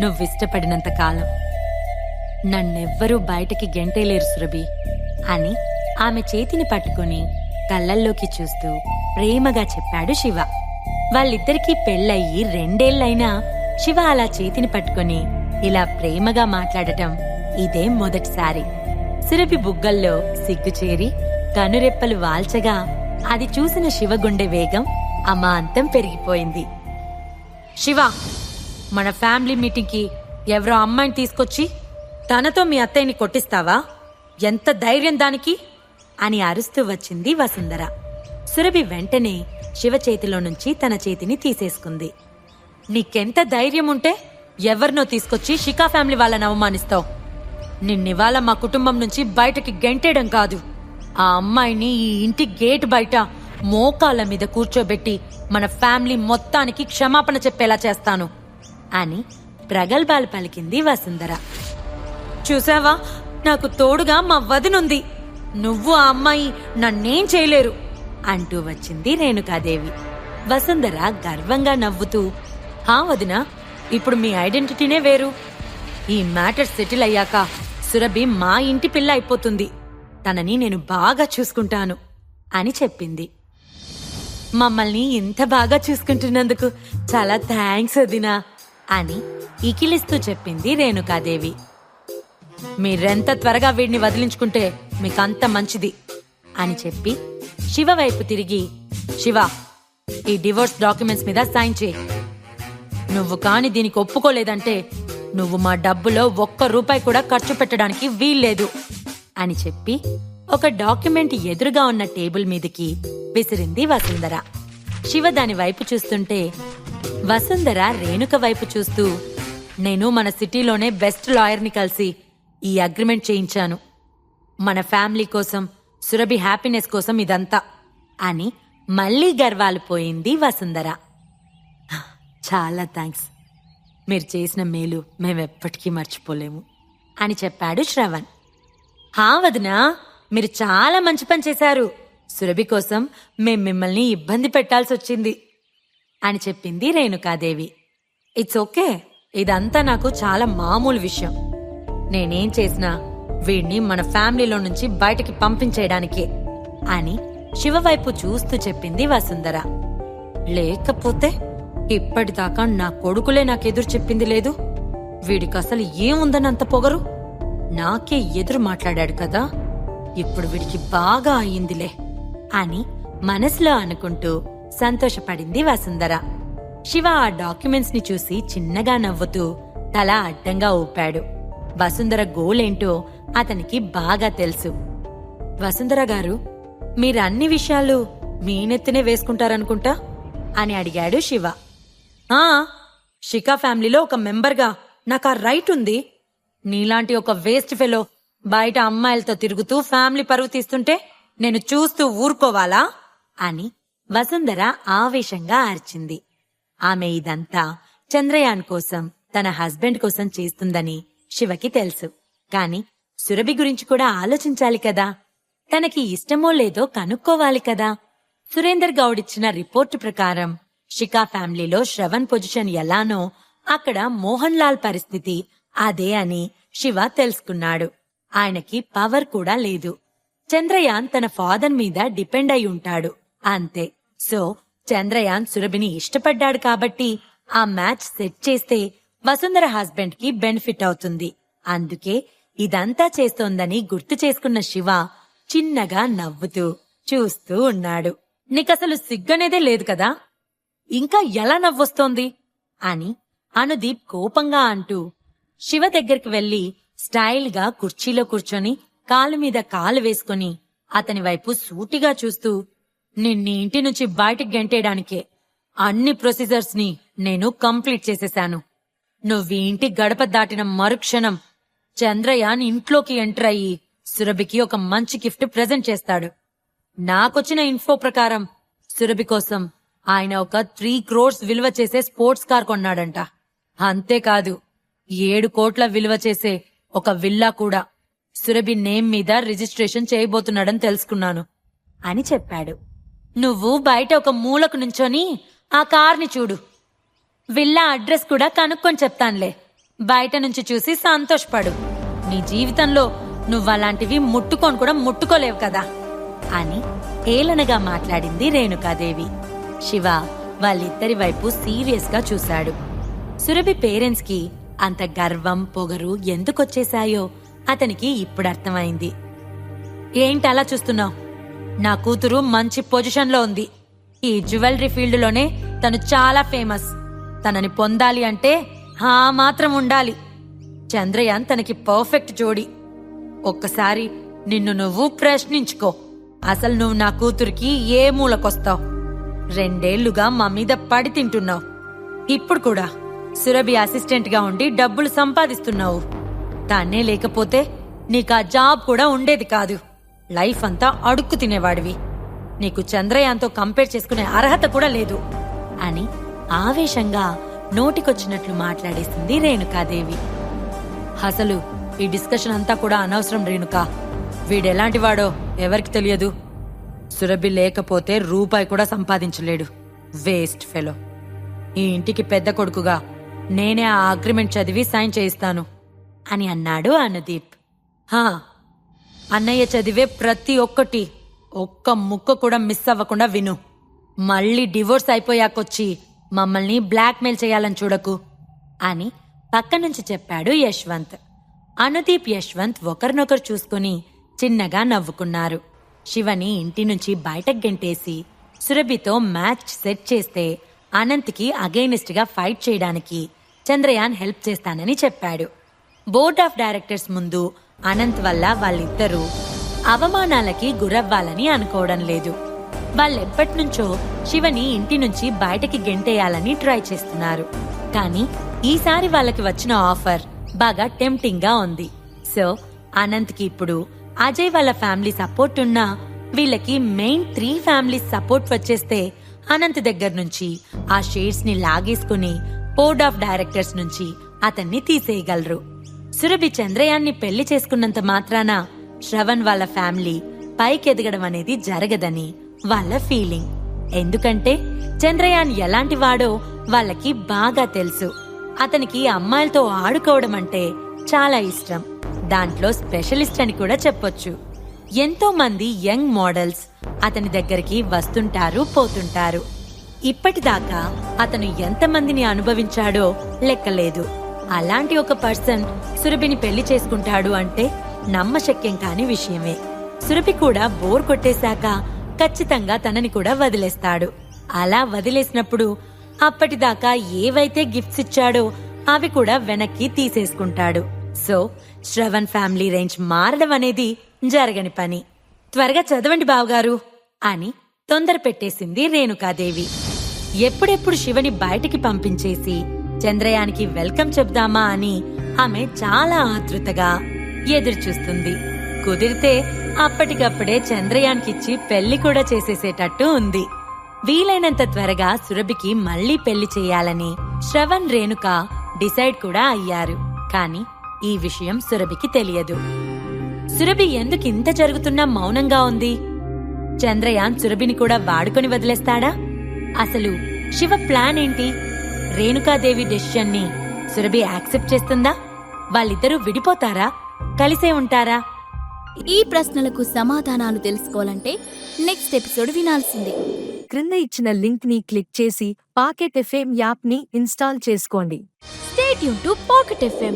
నువ్విష్టపడినంత కాలం నన్నెవ్వరూ బయటకి గెంటేలేరు సురభి అని ఆమె చేతిని పట్టుకుని కళ్ళల్లోకి చూస్తూ ప్రేమగా చెప్పాడు శివ. వాళ్ళిద్దరికీ పెళ్ళయి రెండేళ్ళైనా శివ అలా చేతిని పట్టుకుని ఇలా ప్రేమగా మాట్లాడటం ఇదే మొదటిసారి. సురభి బుగ్గల్లో సిగ్గుచేరి కనురెప్పలు వాల్చగా అది చూసిన శివ గుండె వేగం అమాంతం పెరిగిపోయింది. శివ మన ఫ్యామిలీ మీటింగ్కి ఎవరో అమ్మాయిని తీసుకొచ్చి తనతో మీ అత్తయ్యని కొట్టిస్తావా? ఎంత ధైర్యం దానికి? అని అరుస్తూ వచ్చింది వసుంధర. సురభి వెంటనే శివ చేతిలో నుంచి తన చేతిని తీసేసుకుంది. నీకెంత ధైర్యం ఉంటే ఎవరినో తీసుకొచ్చి షికా ఫ్యామిలీ వాళ్ళని అవమానిస్తావు. నిన్నివాళ మా కుటుంబం నుంచి బయటకి గెంటేయడం కాదు. ఆ అమ్మాయిని ఈ ఇంటి గేట్ బయట మోకాళ్ళ మీద కూర్చోబెట్టి మన ఫ్యామిలీ మొత్తానికి క్షమాపణ చెప్పేలా చేస్తాను. అని ప్రగల్భాలు పలికింది వసుంధర. చూసావా? నాకు తోడుగా మా వదినుంది. నువ్వు ఆ అమ్మాయి నన్నేం చేయలేరు అంటూ వచ్చింది రేణుకాదేవి. వసుంధర గర్వంగా నవ్వుతూ హా వదినా ఇప్పుడు మీ ఐడెంటిటీనే వేరు. ఈ మ్యాటర్ సెటిల్ అయ్యాక సురభి మా ఇంటి పిల్ల అయిపోతుంది. తనని నేను బాగా చూసుకుంటాను అని చెప్పింది. మమ్మల్ని ఇంత బాగా చూసుకుంటున్నందుకు చాలా థ్యాంక్స్ వదినా. అని ఇకిలిస్తూ చెప్పింది రేణుకాదేవి. మీరెంత త్వరగా వీడిని వదిలించుకుంటే మీకంత మంచిది అని చెప్పి శివ వైపు తిరిగి శివ ఈ డివోర్స్ డాక్యుమెంట్స్ మీద సైన్ చేయి. నువ్వు కాని దీనికి ఒప్పుకోలేదంటే నువ్వు మా డబ్బులో ఒక్క రూపాయి కూడా ఖర్చు పెట్టడానికి వీల్లేదు అని చెప్పి ఒక డాక్యుమెంట్ ఎదురుగా ఉన్న టేబుల్ మీదకి విసిరింది వసుంధర. శివ దాని వైపు చూస్తుంటే వసుంధర రేణుక వైపు చూస్తూ నేను మన సిటీలోనే బెస్ట్ లాయర్ని కలిసి ఈ అగ్రిమెంట్ చేయించాను. మన ఫ్యామిలీ కోసం సురభి హ్యాపీనెస్ కోసం ఇదంతా అని మళ్ళీ గర్వాలు పోయింది వసుంధర. చాలా థ్యాంక్స్ మీరు చేసిన మేలు మేమెప్పటికీ మర్చిపోలేము అని చెప్పాడు శ్రవణ్. హా వదినా మీరు చాలా మంచి పని చేశారు. సురభి కోసం మేం మిమ్మల్ని ఇబ్బంది పెట్టాల్సి వచ్చింది అని చెప్పింది రేణుకాదేవి. It's okay. ఇదంతా నాకు చాలా మామూలు విషయం. నేనేం చేసినా వీడిని మన ఫ్యామిలీలో నుంచి బయటికి పంపించేయడానికే అని శివవైపు చూస్తూ చెప్పింది వసుంధర. లేకపోతే ఇప్పటిదాకా నా కొడుకులే నాకెదురు చెప్పింది లేదు. వీడికి అసలు ఏముందని అంత పొగరు? నాకే ఎదురు మాట్లాడాడు కదా. ఇప్పుడు వీడికి బాగా అయ్యిందిలే అని మనసులో అనుకుంటూ సంతోషపడింది వసుంధర. శివ ఆ డాక్యుమెంట్స్ని చూసి చిన్నగా నవ్వుతూ తల అడ్డంగా ఊపాడు. వసుంధర గోలేంటో అతనికి బాగా తెలుసు. వసుంధర గారు మీరు అన్ని విషయాలు మీ నెత్తినే వేసుకుంటారనుకుంటా? అని అడిగాడు శివ. ఆ షికా ఫ్యామిలీలో ఒక మెంబర్గా నాకు ఆ రైట్ ఉంది. నీలాంటి ఒక వేస్ట్ ఫెలో బయట అమ్మాయిలతో తిరుగుతూ ఫ్యామిలీ పరువు తీస్తుంటే నేను చూస్తూ ఊరుకోవాలా? అని వసుంధర ఆవేశంగా అర్చింది. ఆమె ఇదంతా చంద్రయాన్ కోసం తన హస్బెండ్ కోసం చేస్తుందని శివకి తెలుసు. కాని సురభి గురించి కూడా ఆలోచించాలి కదా. తనకి ఇష్టమో లేదో కనుక్కోవాలి కదా. సురేందర్ గౌడ్ ఇచ్చిన రిపోర్టు ప్రకారం షికా ఫ్యామిలీలో శ్రవణ్ పొజిషన్ ఎలానో అక్కడ మోహన్ లాల్ పరిస్థితి అదే అని శివ తెలుసుకున్నాడు. ఆయనకి పవర్ కూడా లేదు. చంద్రయాన్ తన ఫాదర్ మీద డిపెండ్ అయి ఉంటాడు. అంతే. సో చంద్రయాన్ సురభిని ఇష్టపడ్డాడు కాబట్టి ఆ మ్యాచ్ సెట్ చేస్తే వసుంధర హస్బెండ్కి బెనిఫిట్ అవుతుంది. అందుకే ఇదంతా చేస్తోందని గుర్తు చేసుకున్న శివ చిన్నగా నవ్వుతూ చూస్తూ ఉన్నాడు. నీకసలు సిగ్గనేదే లేదు కదా? ఇంకా ఎలా నవ్వొస్తోంది? అని అనుదీప్ కోపంగా అంటూ శివ దగ్గరికి వెళ్ళి స్టైల్గా కుర్చీలో కూర్చొని కాలు మీద కాలు వేసుకుని అతని వైపు సూటిగా చూస్తూ నిన్ని ఇంటి నుంచి బయటకు గెంటేయడానికే అన్ని ప్రొసీజర్స్ని నేను కంప్లీట్ చేసేశాను. నువ్వు ఇంటి గడప దాటిన మరుక్షణం చంద్రయాన్ ఇంట్లోకి ఎంటర్ అయ్యి సురభికి ఒక మంచి గిఫ్ట్ ప్రెజెంట్ చేస్తాడు. నాకొచ్చిన ఇన్ఫో ప్రకారం సురభి కోసం ఆయన ఒక త్రీ క్రోర్స్ విలువ చేసే స్పోర్ట్స్ కార్ కొన్నాడంట. అంతేకాదు ఏడు కోట్ల విలువ చేసే ఒక విల్లా కూడా సురభి నేమ్ మీద రిజిస్ట్రేషన్ చేయబోతున్నాడని తెలుసుకున్నాను. అని చెప్పాడు. నువ్వు బయట ఒక మూలకు నుంచొని ఆ కార్ని చూడు. విల్లా అడ్రస్ కూడా కనుక్కొని చెప్తానులే. బయట నుంచి చూసి సంతోషపడు. నీ జీవితంలో నువ్వు అలాంటివి ముట్టుకొని కూడా ముట్టుకోలేవు కదా. అని ఏలనగా మాట్లాడింది రేణుకాదేవి. శివ వాళ్ళిద్దరి వైపు సీరియస్గా చూశాడు. సురభి పేరెంట్స్కి అంత గర్వం పొగరు ఎందుకొచ్చేశాయో అతనికి ఇప్పుడు అర్థమైంది. ఏంటి అలా చూస్తున్నావు? నా కూతురు మంచి పొజిషన్లో ఉంది. ఈ జ్యువెలరీ ఫీల్డ్లోనే తను చాలా ఫేమస్. తనని పొందాలి అంటే ఆ మాత్రం ఉండాలి. చంద్రయాన్ తనకి పర్ఫెక్ట్ జోడి. ఒక్కసారి నిన్ను నువ్వు ప్రశ్నించుకో. అసలు నువ్వు నా కూతురికి ఏ మూలకొస్తావు? రెండేళ్ళుగా మా మీద పడి తింటున్నావు. ఇప్పుడు కూడా సురభి అసిస్టెంట్గా ఉండి డబ్బులు సంపాదిస్తున్నావు. దాన్నే లేకపోతే నీకు ఆ జాబ్ కూడా ఉండేది కాదు. లైఫ్ అంతా అడుక్కు తినేవాడివి. నీకు చంద్రయాన్తో కంపేర్ చేసుకునే అర్హత కూడా లేదు. అని ఆవేశంగా నోటికొచ్చినట్లు మాట్లాడేసింది రేణుకాదేవి. అసలు ఈ డిస్కషన్ అంతా కూడా అనవసరం రేణుక. వీడెలాంటివాడో ఎవరికి తెలియదు. సురభి లేకపోతే రూపాయి కూడా సంపాదించలేడు. Waste fellow. ఈ ఇంటికి పెద్ద కొడుకుగా నేనే ఆ అగ్రిమెంట్ చదివి సైన్ చేయిస్తాను. అని అన్నాడు అనుదీప్. హా అన్నయ్య చదివే ప్రతి ఒక్కటి ఒక్క ముక్క కూడా మిస్ అవ్వకుండా విను. మళ్ళీ డివోర్స్ అయిపోయాకొచ్చి మమ్మల్ని బ్లాక్మెయిల్ చేయాలని చూడకు అని పక్క నుంచి చెప్పాడు యశ్వంత్. అనుదీప్ యశ్వంత్ ఒకరినొకరు చూసుకుని చిన్నగా నవ్వుకున్నారు. శివని ఇంటి నుంచి బయటకు గెంటేసి సురభితో మ్యాచ్ సెట్ చేస్తే అనంత్కి అగైనిస్ట్గా ఫైట్ చేయడానికి చంద్రయాన్ హెల్ప్ చేస్తానని చెప్పాడు. బోర్డ్ ఆఫ్ డైరెక్టర్స్ ముందు అనంత్ వల్ల వాళ్ళిద్దరూ అవమానాలకి గురవ్వాలని అనుకోవడం లేదు. వాళ్ళెప్పటినుంచో శివని ఇంటి నుంచి బయటకి గెంటేయాలని ట్రై చేస్తున్నారు. కానీ ఈసారి వాళ్ళకి వచ్చిన ఆఫర్ బాగా టెంప్టింగ్గా ఉంది. సో అనంత్కి ఇప్పుడు అజయ్ వాళ్ళ ఫ్యామిలీ సపోర్ట్ ఉన్నా వీళ్ళకి మెయిన్ త్రీ ఫ్యామిలీ సపోర్ట్ వచ్చేస్తే అనంత్ దగ్గర నుంచి ఆ షేర్స్ని లాగేసుకుని బోర్డ్ ఆఫ్ డైరెక్టర్స్ నుంచి అతన్ని తీసేయగలరు. సురభి చంద్రయాన్ని పెళ్ళి చేసుకున్నంత మాత్రాన శ్రవణ్ వాళ్ళ ఫ్యామిలీ పైకెదగడం అనేది జరగదని వాళ్ళ ఫీలింగ్. ఎందుకంటే చంద్రయాన్ ఎలాంటి వాడో వాళ్ళకి బాగా తెలుసు. అతనికి అమ్మాయిలతో ఆడుకోవడం అంటే చాలా ఇష్టం. దాంట్లో స్పెషలిస్ట్ అని కూడా చెప్పొచ్చు. ఎంతో మంది యంగ్ మోడల్స్ అతని దగ్గరికి వస్తుంటారు పోతుంటారు. ఇప్పటిదాకా అతను ఎంతమందిని అనుభవించాడో లెక్కలేదు. అలాంటి ఒక పర్సన్ సురభిని పెళ్ళి చేసుకుంటాడు అంటే నమ్మశక్యం కాని విషయమే. సురభి కూడా బోర్ కొట్టేశాక ఖచ్చితంగా తనని కూడా వదిలేస్తాడు. అలా వదిలేసినప్పుడు అప్పటిదాకా ఏవైతే గిఫ్ట్స్ ఇచ్చాడో అవి కూడా వెనక్కి తీసేసుకుంటాడు. సో శ్రవణ్ ఫ్యామిలీ రేంజ్ మారడం అనేది జరగని పని. త్వరగా చదవండి బావగారు అని తొందర పెట్టేసింది రేణుకాదేవి. ఎప్పుడెప్పుడు శివని బయటికి పంపించేసి చంద్రయానికి వెల్కమ్ చెప్దామా అని ఆమె చాలా ఆతృతగా ఎదురుచూస్తుంది. కుదిరితే అప్పటికప్పుడే చంద్రయాన్కిచ్చి పెళ్ళి కూడా చేసేసేటట్టు ఉంది. వీలైనంత త్వరగా సురభికి మళ్ళీ పెళ్ళి చేయాలని శ్రవణ్ రేణుక డిసైడ్ కూడా అయ్యారు. కాని ఈ విషయం సురభికి తెలియదు. సురభి ఎందుకు ఇంత జరుగుతున్నా మౌనంగా ఉంది? చంద్రయాన్ సురభిని కూడా వాడుకొని వదిలేస్తాడా? అసలు శివ ప్లాన్ ఏంటి? రేణుకాదేవి డెసిషన్ని సురభి యాక్సెప్ట్ చేస్తుందా? వాళ్ళిద్దరూ విడిపోతారా? కలిసే ఉంటారా? ఈ ప్రశ్నలకు సమాధానాలు తెలుసుకోవాలంటే నెక్స్ట్ ఎపిసోడ్ వినాల్సిందే. క్రింద ఇచ్చిన లింక్ని క్లిక్ చేసి పాకెట్ ఎఫ్ఎం యాప్ని ఇన్స్టాల్ చేసుకోండి. స్టేట్ యూన్ టు పాకెట్ ఎఫ్ఎం